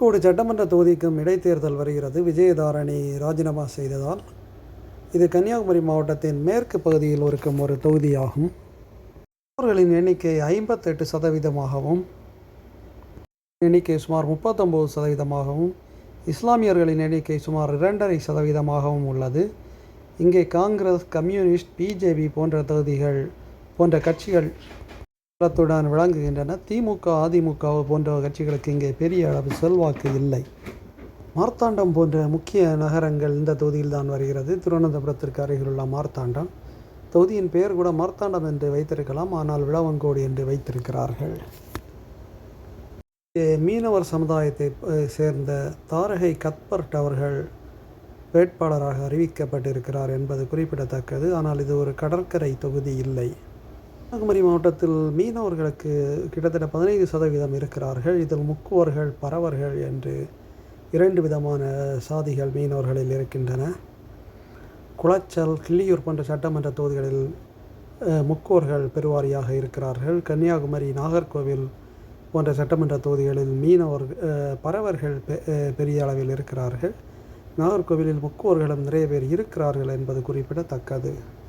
கோடு சட்டமன்ற தொகுதிக்கும் இடைத்தேர்தல் வருகிறது. விஜயதாரணி ராஜினாமா செய்ததால் இது கன்னியாகுமரி மாவட்டத்தின் மேற்கு பகுதியில் இருக்கும் ஒரு தொகுதியாகும். அவர்களின் எண்ணிக்கை ஐம்பத்தெட்டு சதவீதமாகவும் எண்ணிக்கை சுமார் முப்பத்தொம்பது சதவீதமாகவும் இஸ்லாமியர்களின் எண்ணிக்கை சுமார் இரண்டரை சதவீதமாகவும் உள்ளது. இங்கே காங்கிரஸ் கம்யூனிஸ்ட் பிஜேபி போன்ற தொகுதிகள் போன்ற கட்சிகள் பலத்துடன் விளங்குகின்றன. திமுக அதிமுக போன்ற கட்சிகளுக்கு இங்கே பெரிய அளவு செல்வாக்கு இல்லை. மார்த்தாண்டம் போன்ற முக்கிய நகரங்கள் இந்த தொகுதியில் தான் வருகிறது. திருவனந்தபுரத்திற்கு அருகிலுள்ள மார்த்தாண்டம். தொகுதியின் பெயர் கூட மார்த்தாண்டம் என்று வைத்திருக்கலாம். ஆனால் விளவங்கோடு என்று வைத்திருக்கிறார்கள். இங்கே மீனவர் சமுதாயத்தை சேர்ந்த தாரகை கத்பர்ட் அவர்கள் வேட்பாளராக அறிவிக்கப்பட்டிருக்கிறார் என்பது குறிப்பிடத்தக்கது. ஆனால் இது ஒரு கடற்கரை தொகுதி இல்லை. கன்னியாகுமரி மாவட்டத்தில் மீனவர்களுக்கு கிட்டத்தட்ட பதினைந்து சதவீதம் இருக்கிறார்கள். இதில் முக்குவர்கள் பறவர்கள் என்று இரண்டு விதமான சாதிகள் மீனவர்களில் இருக்கின்றன. குளச்சல் கிள்ளியூர் போன்ற சட்டமன்ற தொகுதிகளில் முக்கோர்கள் முக்குவர்கள் பெருவாரியாக இருக்கிறார்கள். கன்னியாகுமரி நாகர்கோவில் போன்ற சட்டமன்ற தொகுதிகளில் மீனவர் பறவர்கள் பெ- பெரிய அளவில் இருக்கிறார்கள். நாகர்கோவிலில் முக்குவர்களும் நிறைய பேர் இருக்கிறார்கள் என்பது குறிப்பிடத்தக்கது.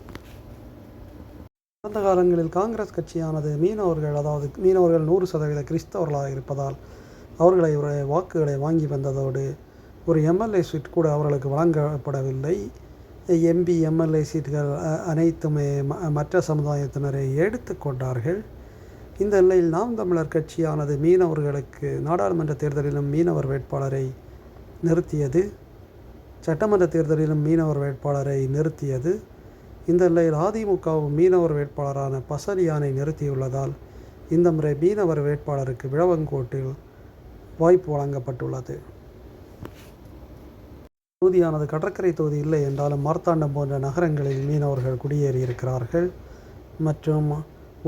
கடந்த காலங்களில் காங்கிரஸ் கட்சியானது மீனவர்கள் அதாவது மீனவர்கள் நூறு சதவீத கிறிஸ்தவர்களாக இருப்பதால் அவர்களை ஒரு வாக்குகளை வாங்கி வந்ததோடு ஒரு எம்எல்ஏ சீட் கூட அவர்களுக்கு வழங்கப்படவில்லை. எம்பி எம்எல்ஏ சீட்டுகள் அனைத்துமே ம- மற்ற சமுதாயத்தினரை எடுத்துக்கொண்டார்கள் இந்த நிலையில் நாம் தமிழர் கட்சியானது மீனவர்களுக்கு நாடாளுமன்ற தேர்தலிலும் மீனவர் வேட்பாளரை நிறுத்தியது சட்டமன்ற தேர்தலிலும் மீனவர் வேட்பாளரை நிறுத்தியது. இந்த நிலையில் அதிமுகவும் மீனவர் வேட்பாளரான பசரியானை நிறுத்தியுள்ளதால் இந்த முறை மீனவர் வேட்பாளருக்கு விழவங்கோட்டில் வாய்ப்பு வழங்கப்பட்டுள்ளது. தொகுதியானது கடற்கரை தொகுதி இல்லை என்றாலும் மார்த்தாண்டம் போன்ற நகரங்களில் மீனவர்கள் குடியேறியிருக்கிறார்கள் மற்றும்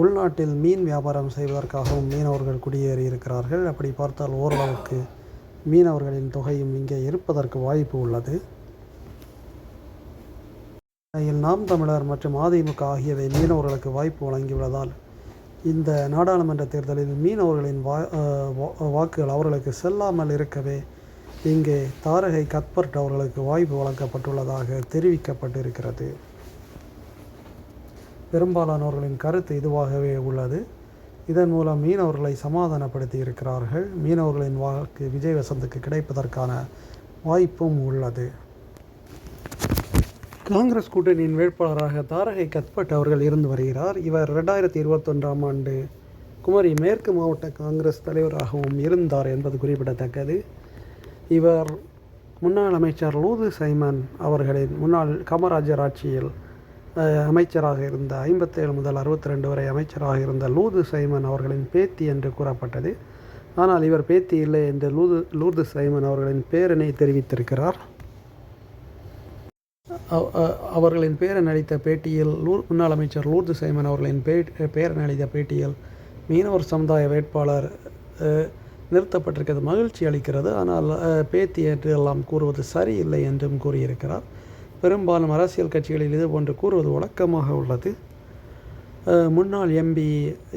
உள்நாட்டில் மீன் வியாபாரம் செய்வதற்காகவும் மீனவர்கள் குடியேறியிருக்கிறார்கள் அப்படி பார்த்தால் ஓரளவுக்கு மீனவர்களின் தொகையும் இங்கே இருப்பதற்கு வாய்ப்பு உள்ளது. இல் நாம் தமிழர் மற்றும் அதிமுக ஆகியவை மீனவர்களுக்கு வாய்ப்பு வழங்கியுள்ளதால் இந்த நாடாளுமன்ற தேர்தலில் மீனவர்களின் வா வா- வாக்குகள் அவர்களுக்கு செல்லாமல் இருக்கவே இங்கே தாரகை கத்பர்ட் அவர்களுக்கு வாய்ப்பு வழங்கப்பட்டுள்ளதாக தெரிவிக்கப்பட்டிருக்கிறது. பெரும்பாலானவர்களின் கருத்து இதுவாகவே உள்ளது. இதன் மூலம் மீனவர்களை சமாதானப்படுத்தி இருக்கிறார்கள் மீனவர்களின் வாக்கு விஜய் வசந்துக்கு கிடைப்பதற்கான வாய்ப்பும் உள்ளது. காங்கிரஸ் கூட்டணியின் வேட்பாளராக தாரகை கத்பட் அவர்கள் இருந்து வருகிறார். இவர் ரெண்டாயிரத்தி இருபத்தொன்றாம் ஆண்டு குமரி மேற்கு மாவட்ட காங்கிரஸ் தலைவராகவும் இருந்தார் என்பது குறிப்பிடத்தக்கது. இவர் முன்னாள் அமைச்சர் லூது சைமன் அவர்களின் முன்னாள் காமராஜர் ஆட்சியில் அமைச்சராக இருந்த ஐம்பத்தேழு முதல் அறுபத்தி ரெண்டு வரை அமைச்சராக இருந்த லூது சைமன் அவர்களின் பேத்தி என்று கூறப்பட்டது. ஆனால் இவர் பேத்தி இல்லை என்று லூது லூது சைமன் அவர்களின் பேரனை தெரிவித்திருக்கிறார். அவர்களின் பேரன் அளித்த பேட்டியில் லூர் முன்னாள் அமைச்சர் லூர்து சைமன் அவர்களின் பே பேரன் அளித்த பேட்டியில் மீனவர் சமுதாய வேட்பாளர் நிறுத்தப்பட்டிருக்கிறது. மகிழ்ச்சி அளிக்கிறது. ஆனால் பேத்தி என்று எல்லாம் கூறுவது சரியில்லை என்றும் கூறியிருக்கிறார். பெரும்பாலும் அரசியல் கட்சிகளில் இது போன்று கூறுவது வழக்கமாக உள்ளது. முன்னாள் எம்பி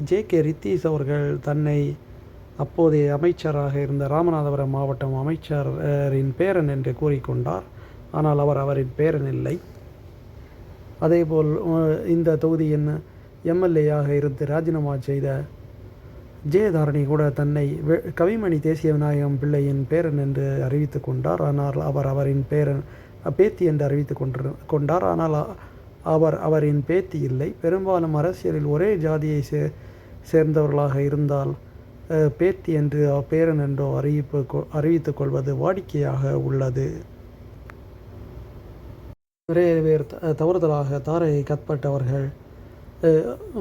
ஜே கே ரித்தீஸ் அவர்கள் தன்னை அப்போதைய அமைச்சராக இருந்த ராமநாதபுரம் மாவட்டம் அமைச்சரின் பேரன் என்று கூறிக்கொண்டார். ஆனால் அவர் அவரின் பேரன் இல்லை. அதேபோல் இந்த தொகுதியின் எம்எல்ஏயாக இருந்து ராஜினாமா செய்த ஜெயதாரணி கூட தன்னை வெ- கவிமணி தேசிய விநாயகம் பிள்ளையின் பேரன் என்று அறிவித்து கொண்டார். ஆனால் அவர் அவரின் பேரன் பேத்தி என்று அறிவித்து கொண்டு கொண்டார். ஆனால் அவர் அவரின் பேத்தி இல்லை. பெரும்பாலும் அரசியலில் ஒரே ஜாதியை சே சேர்ந்தவர்களாக இருந்தால் பேத்தி என்று பேரன் என்றோ அறிவிப்பு கொ- அறிவித்துக் கொள்வது வாடிக்கையாக உள்ளது. நிறைய பேர் த- தவறுதலாக தாரை கற்பட்டவர்கள்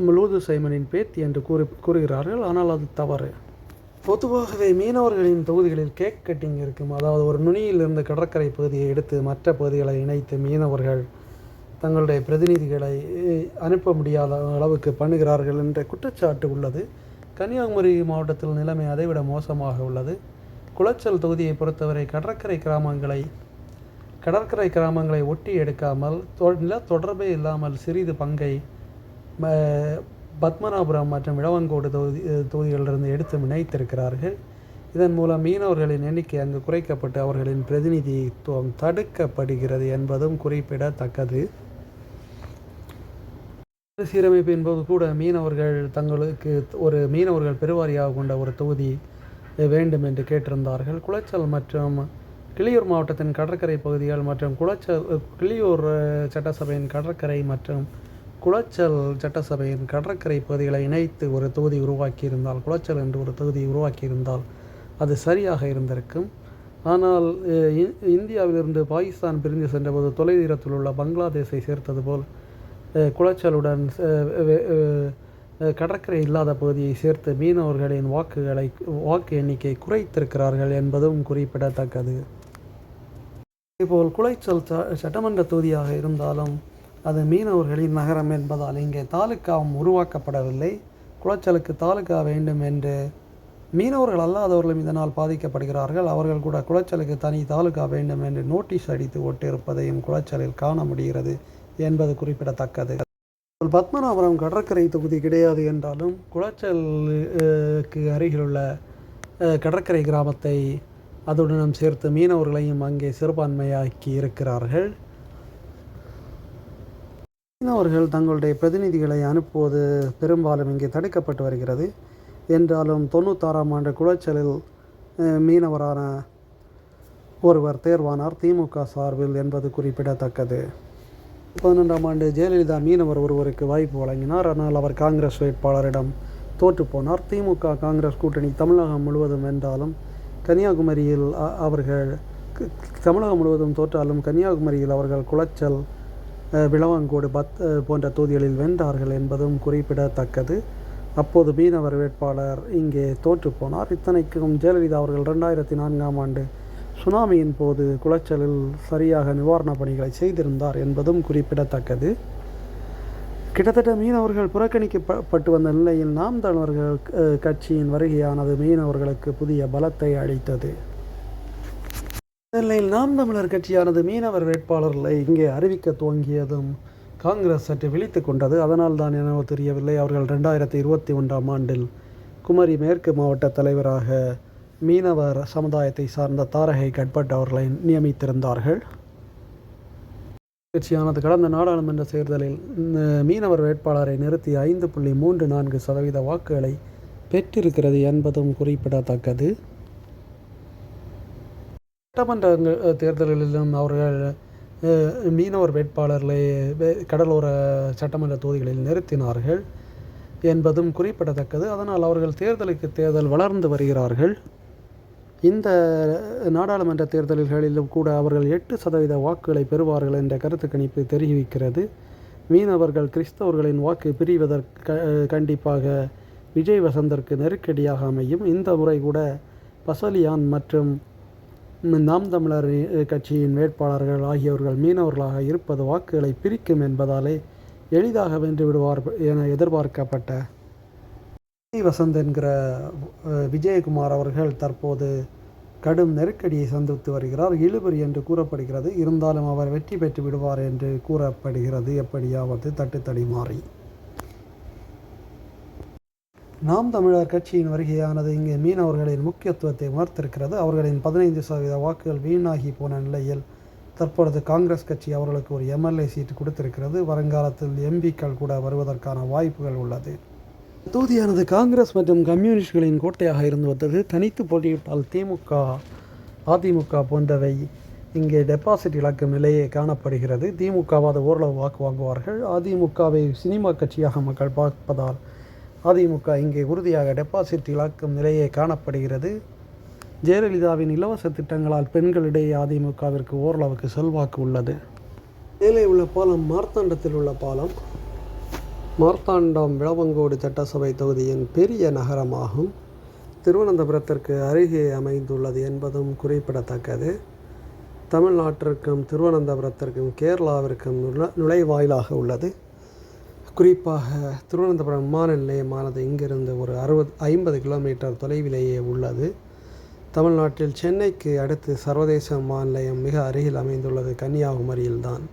லூது சைமனின் பேத்தி என்று கூறி கூறுகிறார்கள். ஆனால் அது தவறு. பொதுவாகவே மீனவர்களின் தொகுதிகளில் கேக் கட்டிங் இருக்கும். அதாவது ஒரு நுனியிலிருந்து கடற்கரை பகுதியை எடுத்து மற்ற பகுதிகளை இணைத்து மீனவர்கள் தங்களுடைய பிரதிநிதிகளை அனுப்ப முடியாத அளவுக்கு பண்ணுகிறார்கள் என்ற குற்றச்சாட்டு உள்ளது. கன்னியாகுமரி மாவட்டத்தில் நிலைமை அதைவிட மோசமாக உள்ளது. குளச்சல் தொகுதியை பொறுத்தவரை கடற்கரை கிராமங்களை கடற்கரை கிராமங்களை ஒட்டி எடுக்காமல் தொ- நில தொடர்பே இல்லாமல் சிறிது பங்கை பத்மநாபுரம் மற்றும் இளவங்கோடு தொகுதி தொகுதிகளிலிருந்து எடுத்து இணைத்திருக்கிறார்கள் இதன் மூலம் மீனவர்களின் எண்ணிக்கை அங்கு குறைக்கப்பட்டு அவர்களின் பிரதிநிதித்துவம் தடுக்கப்படுகிறது என்பதும் குறிப்பிடத்தக்கது. சீரமைப்பின் போது கூட மீனவர்கள் தங்களுக்கு ஒரு மீனவர்கள் பெருவாரியாக கொண்ட ஒரு தொகுதி வேண்டும் என்று கேட்டிருந்தார்கள். குளச்சல் மற்றும் கிளியூர் மாவட்டத்தின் கடற்கரை பகுதிகள் மற்றும் குளச்சல் கிளியூர் சட்டசபையின் கடற்கரை மற்றும் குளச்சல் சட்டசபையின் கடற்கரை பகுதிகளை இணைத்து ஒரு தொகுதி உருவாக்கியிருந்தால் குளச்சல் என்று ஒரு தொகுதி உருவாக்கியிருந்தால் அது சரியாக இருந்திருக்கும். ஆனால் இ- இந்தியாவிலிருந்து பாகிஸ்தான் பிரிந்து சென்றபோது தொலைதூரத்தில் உள்ள பங்களாதேஷை சேர்த்தது போல் குளச்சலுடன் கடற்கரை இல்லாத பகுதியை சேர்த்து மீனவர்களின் வாக்குகளை வாக்கு எண்ணிக்கை குறைத்திருக்கிறார்கள் என்பதும் குறிப்பிடத்தக்கது. இதேபோல் குளைச்சல் ச சட்டமன்ற தொகுதியாக இருந்தாலும் அது மீனவர்களின் நகரம் என்பதால் இங்கே தாலுக்காவும் உருவாக்கப்படவில்லை. குளச்சலுக்கு தாலுக்கா வேண்டும் என்று மீனவர்கள் அல்லாதவர்களும் இதனால் பாதிக்கப்படுகிறார்கள். அவர்கள் கூட குளச்சலுக்கு தனி தாலுகா வேண்டும் என்று நோட்டீஸ் அடித்து ஒட்டியிருப்பதையும் குளச்சலில் காண முடிகிறது என்பது குறிப்பிடத்தக்கது. பத்மநாபுரம் கடற்கரை தொகுதி கிடையாது என்றாலும் குளச்சலுக்கு அருகிலுள்ள கடற்கரை கிராமத்தை அதுடனும் சேர்த்து மீனவர்களையும் அங்கே சிறுபான்மையாக்கி இருக்கிறார்கள். மீனவர்கள் தங்களுடைய பிரதிநிதிகளை அனுப்புவது பெரும்பாலும் இங்கே தடுக்கப்பட்டு வருகிறது. என்றாலும் தொண்ணூத்தாறாம் ஆண்டு குளச்சலில் மீனவரான ஒருவர் தேர்வானார் திமுக சார்பில் என்பது குறிப்பிடத்தக்கது. பதினொன்றாம் ஆண்டு ஜெயலலிதா மீனவர் ஒருவருக்கு வாய்ப்பு வழங்கினார். ஆனால் அவர் காங்கிரஸ் வேட்பாளரிடம் தோற்றுப்போனார் திமுக காங்கிரஸ் கூட்டணி தமிழகம் முழுவதும் வென்றாலும் கன்னியாகுமரியில் அவர்கள் தமிழகம் முழுவதும் தோற்றாலும் கன்னியாகுமரியில் அவர்கள் குளச்சல் விளவங்கோடு பத் போன்ற தொகுதிகளில் வென்றார்கள் என்பதும் குறிப்பிடத்தக்கது. அப்போது மீனவர் வேட்பாளர் இங்கே தோற்றுப்போனார் இத்தனைக்கும் ஜெயலலிதா அவர்கள் ரெண்டாயிரத்தி நான்காம் ஆண்டு சுனாமியின் போது குளச்சலில் சரியாக நிவாரணப் பணிகளை செய்திருந்தார் என்பதும் குறிப்பிடத்தக்கது. கிட்டத்தட்ட மீனவர்கள் புறக்கணிக்கப்பட்டு வந்த நிலையில் நாம் தமிழர்கள் கட்சியின் வருகையானது மீனவர்களுக்கு புதிய பலத்தை அளித்தது. இந்த நிலையில் நாம் தமிழர் கட்சியானது மீனவர் வேட்பாளர்களை இங்கே அறிவிக்க துவங்கியதும் காங்கிரஸ் சற்று விழித்து கொண்டது. அதனால் தான் எனவோ தெரியவில்லை. அவர்கள் ரெண்டாயிரத்தி இருபத்தி ஒன்றாம் ஆண்டில் குமரி மேற்கு மாவட்ட தலைவராக மீனவர் சமுதாயத்தை சார்ந்த தாரகை கட்பட் அவர்களை நியமித்திருந்தார்கள். கட்சியானது கடந்த நாடாளுமன்ற தேர்தலில் மீனவர் வேட்பாளரை நிறுத்தி ஐந்து புள்ளி மூன்று நான்கு சதவீத வாக்குகளை பெற்றிருக்கிறது என்பதும் குறிப்பிடத்தக்கது. சட்டமன்ற தேர்தலிலும் தேர்தல்களிலும் அவர்கள் அஹ், மீனவர் வேட்பாளர்களை கடலோர சட்டமன்ற தொகுதிகளில் நிறுத்தினார்கள் என்பதும் குறிப்பிடத்தக்கது. அதனால் அவர்கள் தேர்தலுக்கு தேர்தல் வளர்ந்து வருகிறார்கள். இந்த நாடாளுமன்ற தேர்தல்களிலும் கூட அவர்கள் எட்டு சதவீத வாக்குகளை பெறுவார்கள் என்ற கருத்து கணிப்பு தெரிவிக்கிறது. மீனவர்கள் கிறிஸ்தவர்களின் வாக்கு பிரிவதற்கு கண்டிப்பாக விஜய் வசந்தற்கு நெருக்கடியாக அமையும். இந்த முறை கூட பசலியான் மற்றும் நாம் தமிழர் கட்சியின் வேட்பாளர்கள் ஆகியவர்கள் மீனவர்களாக இருப்பது வாக்குகளை பிரிக்கும் என்பதாலே எளிதாக வென்று விடுவார் என எதிர்பார்க்கப்பட்ட வசந்த் என்கிற விஜயகுமார் அவர்கள் தற்போது கடும் நெருக்கடியை சந்தித்து வருகிறார். இழுபறி என்று கூறப்படுகிறது. இருந்தாலும் அவர் வெற்றி பெற்று விடுவார் என்று கூறப்படுகிறது. எப்படியாவது தட்டுத்தடி மாறி. நாம் தமிழர் கட்சியின் வருகையானது இங்கே மீனவர்களின் முக்கியத்துவத்தை உணர்த்திருக்கிறது. அவர்களின் பதினைந்து சதவீத வாக்குகள் வீணாகி போன நிலையில் தற்பொழுது காங்கிரஸ் கட்சி அவர்களுக்கு ஒரு எம்எல்ஏ சீட்டு கொடுத்திருக்கிறது. வருங்காலத்தில் எம்பிக்கள் கூட வருவதற்கான வாய்ப்புகள் உள்ளது. தொகுதியானது காங்கிரஸ் மற்றும் கம்யூனிஸ்டுகளின் கோட்டையாக இருந்து வந்தது. தனித்து போட்டியிட்டால் திமுக அதிமுக போன்றவை இங்கே டெபாசிட் இழக்கும் நிலையே காணப்படுகிறது. திமுகவாத ஓரளவு வாக்கு வாங்குவார்கள். அதிமுகவை சினிமா கட்சியாக மக்கள் பார்ப்பதால் அதிமுக இங்கே உறுதியாக டெபாசிட் இழக்கும் நிலையே காணப்படுகிறது. ஜெயலலிதாவின் இலவச திட்டங்களால் பெண்களிடையே அதிமுகவிற்கு ஓரளவுக்கு செல்வாக்கு உள்ளது. மேலே உள்ள பாலம் மார்த்தாண்டத்தில் உள்ள பாலம் மார்த்தாண்டம் விளவங்கோடு சட்டசபை தொகுதியின் பெரிய நகரமாகும். திருவனந்தபுரத்திற்கு அருகே அமைந்துள்ளது என்பதும் குறிப்பிடத்தக்கது. தமிழ்நாட்டிற்கும் திருவனந்தபுரத்திற்கும் கேரளாவிற்கும் நுழைவாயிலாக உள்ளது. குறிப்பாக திருவனந்தபுரம் விமான நிலையமானது இங்கிருந்து ஒரு அறுபது ஐம்பது கிலோமீட்டர் தொலைவிலேயே உள்ளது. தமிழ்நாட்டில் சென்னைக்கு அடுத்து சர்வதேச விமான நிலையம் மிக அருகில் அமைந்துள்ளது கன்னியாகுமரியில்தான்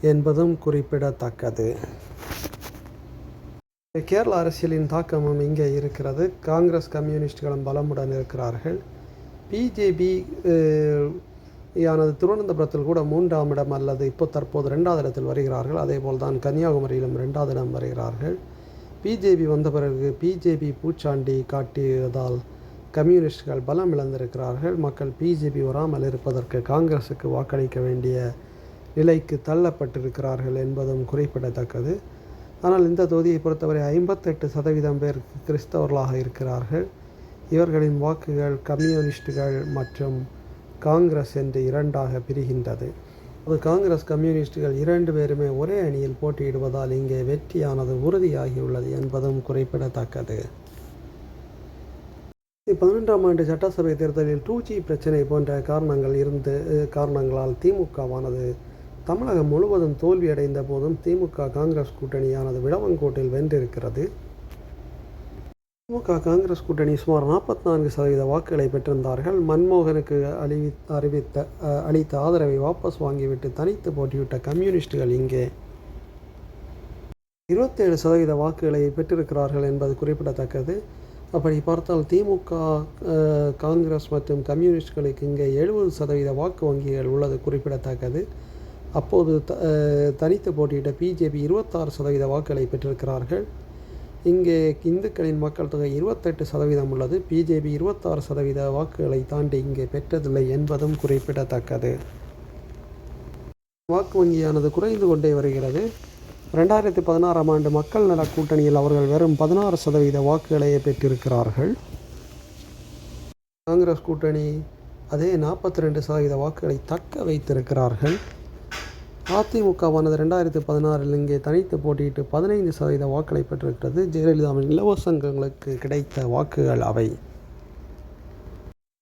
என்பதும் குறிப்பிடத்தக்கது. கேரள அரசியலின் தாக்கமும் இங்கே இருக்கிறது. காங்கிரஸ் கம்யூனிஸ்டுகளும் பலமுடன் இருக்கிறார்கள். பிஜேபி யானது திருவனந்தபுரத்தில் கூட மூன்றாம் இடம் அல்லது இப்போ தற்போது ரெண்டாவது இடத்தில் வருகிறார்கள். அதேபோல் தான் கன்னியாகுமரியிலும் ரெண்டாவது இடம் வருகிறார்கள். பிஜேபி வந்த பிறகு பிஜேபி பூச்சாண்டி காட்டியதால் கம்யூனிஸ்டுகள் பலம் இழந்திருக்கிறார்கள். மக்கள் பிஜேபி வராமல் இருப்பதற்கு காங்கிரஸுக்கு வாக்களிக்க வேண்டிய நிலைக்கு தள்ளப்பட்டிருக்கிறார்கள் என்பதும் குறிப்பிடத்தக்கது. ஆனால் இந்த தொகுதியை பொறுத்தவரை ஐம்பத்தெட்டு சதவீதம் பேர் கிறிஸ்தவர்களாக இருக்கிறார்கள். இவர்களின் வாக்குகள் கம்யூனிஸ்டுகள் மற்றும் காங்கிரஸ் என்று இரண்டாக பிரிகின்றது. அது காங்கிரஸ் கம்யூனிஸ்டுகள் இரண்டு பேருமே ஒரே அணியில் போட்டியிடுவதால் இங்கே வெற்றியானது உறுதியாகியுள்ளது என்பதும் குறிப்பிடத்தக்கது. பதினொன்றாம் ஆண்டு சட்டசபை தேர்தலில் டூ ஜி பிரச்சனை போன்ற காரணங்கள் இருந்து காரணங்களால் திமுகவானது தமிழகம் முழுவதும் தோல்வியடைந்த போதும் திமுக காங்கிரஸ் கூட்டணியானது விடவங்கோட்டில் வென்றிருக்கிறது. திமுக காங்கிரஸ் கூட்டணி சுமார் நாற்பத்தி நான்கு சதவீத வாக்குகளை பெற்றிருந்தார்கள். மன்மோகனுக்கு அழிவி அறிவித்த அளித்த ஆதரவை வாபஸ் வாங்கிவிட்டு தனித்து போட்டியிட்ட கம்யூனிஸ்டுகள் இங்கே இருபத்தேழு சதவீத வாக்குகளை பெற்றிருக்கிறார்கள் என்பது குறிப்பிடத்தக்கது. அப்படி பார்த்தால் திமுக காங்கிரஸ் மற்றும் கம்யூனிஸ்டுகளுக்கு இங்கே எழுபது சதவீத வாக்கு வங்கிகள் உள்ளது குறிப்பிடத்தக்கது. அப்போது த தனித்து போட்டியிட்ட பிஜேபி இருபத்தாறு சதவீத வாக்குகளை பெற்றிருக்கிறார்கள். இங்கே இந்துக்களின் மக்கள் தொகை இருபத்தெட்டு சதவீதம் உள்ளது. பிஜேபி இருபத்தாறு சதவீத வாக்குகளை தாண்டி இங்கே பெற்றதில்லை என்பதும் குறிப்பிடத்தக்கது. வாக்கு வங்கியானது குறைந்து கொண்டே வருகிறது. ரெண்டாயிரத்தி பதினாறாம் ஆண்டு மக்கள் நல கூட்டணியில் அவர்கள் வெறும் பதினாறு சதவீத வாக்குகளையே பெற்றிருக்கிறார்கள். காங்கிரஸ் கூட்டணி அதே நாற்பத்தி ரெண்டு சதவீத வாக்குகளை தக்க வைத்திருக்கிறார்கள். அதிமுகவானது ரெண்டாயிரத்தி பதினாறில் இங்கே தனித்து போட்டியிட்டு பதினைந்து சதவீத வாக்களை பெற்றிருக்கிறது. ஜெயலலிதாவின் இலவசங்களுக்கு கிடைத்த வாக்குகள் அவை.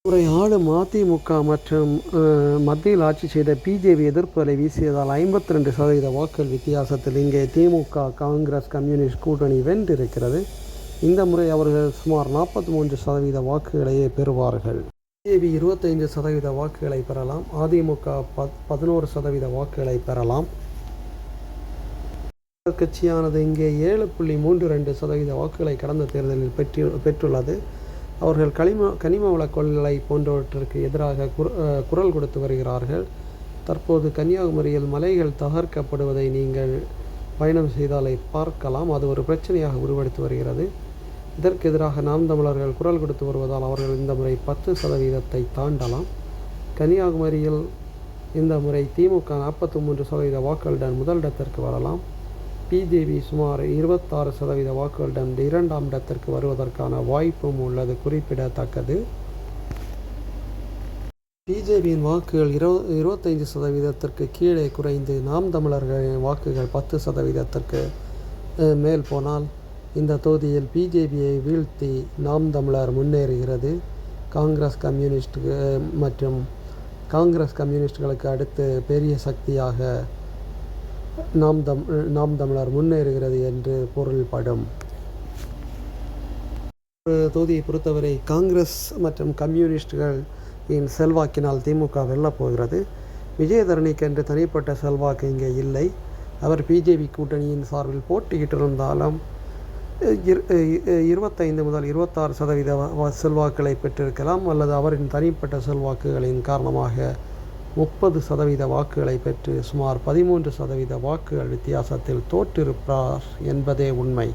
முறை ஆளும் அதிமுக மற்றும் மத்தியில் ஆட்சி செய்த பிஜேபி எதிர்ப்புகளை வீசியதால் ஐம்பத்தி ரெண்டு சதவீத வாக்குகள் வித்தியாசத்தில் இங்கே திமுக காங்கிரஸ் கம்யூனிஸ்ட் கூட்டணி வென்றிருக்கிறது. இந்த முறை அவர்கள் சுமார் நாற்பத்தி மூன்று சதவீத வாக்குகளையே பெறுவார்கள். பிஜேபி இருபத்தைந்து சதவீத வாக்குகளை பெறலாம். அதிமுக பத் பதினோரு சதவீத வாக்குகளை பெறலாம். கட்சியானது இங்கே ஏழு புள்ளி மூன்று ரெண்டு சதவீத வாக்குகளை கடந்த தேர்தலில் பெற்று பெற்றுள்ளது. அவர்கள் கனிம கனிம வள கொள்ளை போன்றவற்றிற்கு எதிராக குரல் கொடுத்து வருகிறார்கள். தற்போது கன்னியாகுமரியில் மலைகள் தகர்க்கப்படுவதை நீங்கள் பயணம் செய்தாலை பார்க்கலாம். அது ஒரு பிரச்சனையாக உருவெடுத்து வருகிறது. இதற்கு எதிராக நாம் தமிழர்கள் குரல் கொடுத்து வருவதால் அவர்கள் இந்த முறை பத்து சதவீதத்தை தாண்டலாம். கன்னியாகுமரியில் இந்த முறை திமுக நாற்பத்தி மூன்று சதவீத வாக்குகளுடன் முதலிடத்திற்கு வரலாம். பிஜேபி சுமார் இருபத்தாறு சதவீத வாக்குகளுடன் இரண்டாம் இடத்திற்கு வருவதற்கான வாய்ப்பும் உள்ளது குறிப்பிடத்தக்கது. பிஜேபியின் வாக்குகள் இரு இருபத்தைந்து சதவீதத்திற்கு கீழே குறைந்து நாம் தமிழர்களின் வாக்குகள் பத்து சதவீதத்திற்கு மேல் போனால் இந்த தொகுதியில் பிஜேபியை வீழ்த்தி நாம் தமிழர் முன்னேறுகிறது. காங்கிரஸ் கம்யூனிஸ்ட் மற்றும் காங்கிரஸ் கம்யூனிஸ்டுகளுக்கு அடுத்து பெரிய சக்தியாக நாம் தம் நாம் தமிழர் முன்னேறுகிறது என்று பொருள்படும். தொகுதியை பொறுத்தவரை காங்கிரஸ் மற்றும் கம்யூனிஸ்டுகளின் செல்வாக்கினால் திமுக வெல்லப் போகிறது. விஜயதரணிக்கு என்று தனிப்பட்ட செல்வாக்கு இங்கே இல்லை. அவர் பிஜேபி கூட்டணியின் சார்பில் போட்டியிட்டிருந்தாலும் இருபத்தைந்து முதல் இருபத்தாறு சதவீத செல்வாக்களை பெற்றிருக்கலாம் அல்லது அவரின் தனிப்பட்ட செல்வாக்குகளின் காரணமாக முப்பது சதவீத வாக்குகளை பெற்று சுமார் பதிமூன்று சதவீத வாக்குகள் வித்தியாசத்தில் தோற்றிருப்பார் என்பதே உண்மை.